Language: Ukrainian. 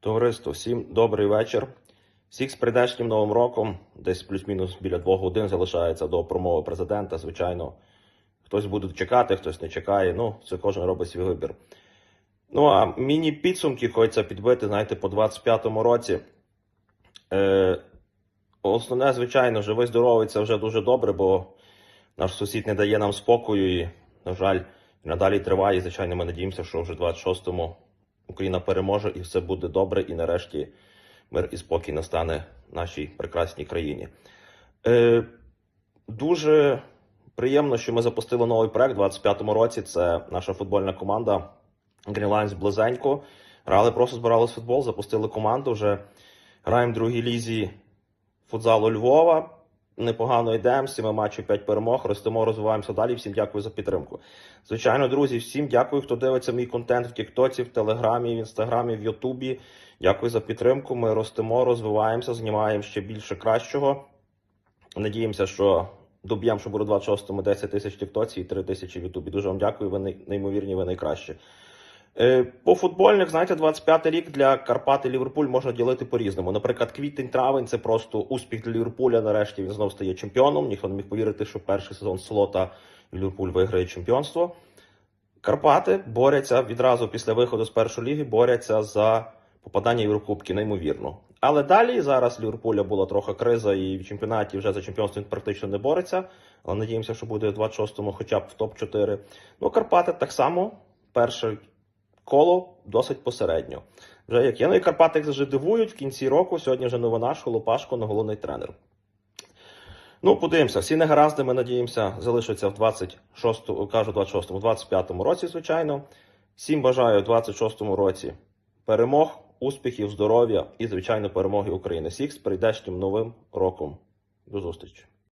Товариство, всім добрий вечір. Всіх з прийдешнім новим роком, десь плюс-мінус біля двох годин залишається до промови президента. Звичайно, хтось буде чекати, хтось не чекає. Ну, це кожен робить свій вибір. Ну а міні-підсумки хочеться підбити, знаєте, по 25-му році. Е, основне, звичайно, живий здоровий це вже дуже добре, бо наш сусід не дає нам спокою і, на жаль, надалі триває. Звичайно, ми надіємося, що вже 26-му Україна переможе і все буде добре, і нарешті мир і спокій настане нашій прекрасній країні. Е, дуже приємно, що ми запустили новий проект у 25-му році. Це наша футбольна команда Green Lions близенько. Грали, просто збирали футбол, запустили команду. Вже граємо в другій лізі футзалу Львова. Непогано йдемо, сіми матчів, 5 перемог, ростемо, розвиваємося далі. Всім дякую за підтримку. Звичайно, друзі, всім дякую, хто дивиться мій контент в Тіктоці, в Телеграмі, в Інстаграмі, в Ютубі. Дякую за підтримку. Ми ростемо, розвиваємося, знімаємо ще більше кращого. Надіємося, що доб'ємо, що буде 26-му 10 тисяч Тіктоці і 3 тисячі в Ютубі. Дуже вам дякую, ви неймовірні, ви найкращі. Е, По футбольних, знаєте, 25-й рік для Карпат і Ліверпуль можна ділити по-різному. Наприклад, квітень-травень це просто успіх для Ліверпуля. Нарешті він знов стає чемпіоном. Ніхто не міг повірити, що перший сезон слота Ліверпуль виграє чемпіонство. Карпати борються відразу після виходу з першої ліги, борються за попадання в Єврокубки, неймовірно. Але далі зараз Ліверпуля була трохи криза, і в чемпіонаті вже за чемпіонство він практично не бореться. Але надіємося, що буде в 26-му хоча б в топ-4. Ну, Карпати так само. Перше коло досить посередньо. Вже як є, і Карпати як завжди дивують в кінці року. Сьогодні вже новина, що Лопашко на головний тренер. Ну, подивимося, всі негаразди, ми надіємося, залишаться в 26-му, кажу 26-му, 25-му році, звичайно. Всім бажаю в 26-му році перемог, успіхів, здоров'я і, звичайно, перемоги України. Всіх з прийдешнім новим роком. До зустрічі!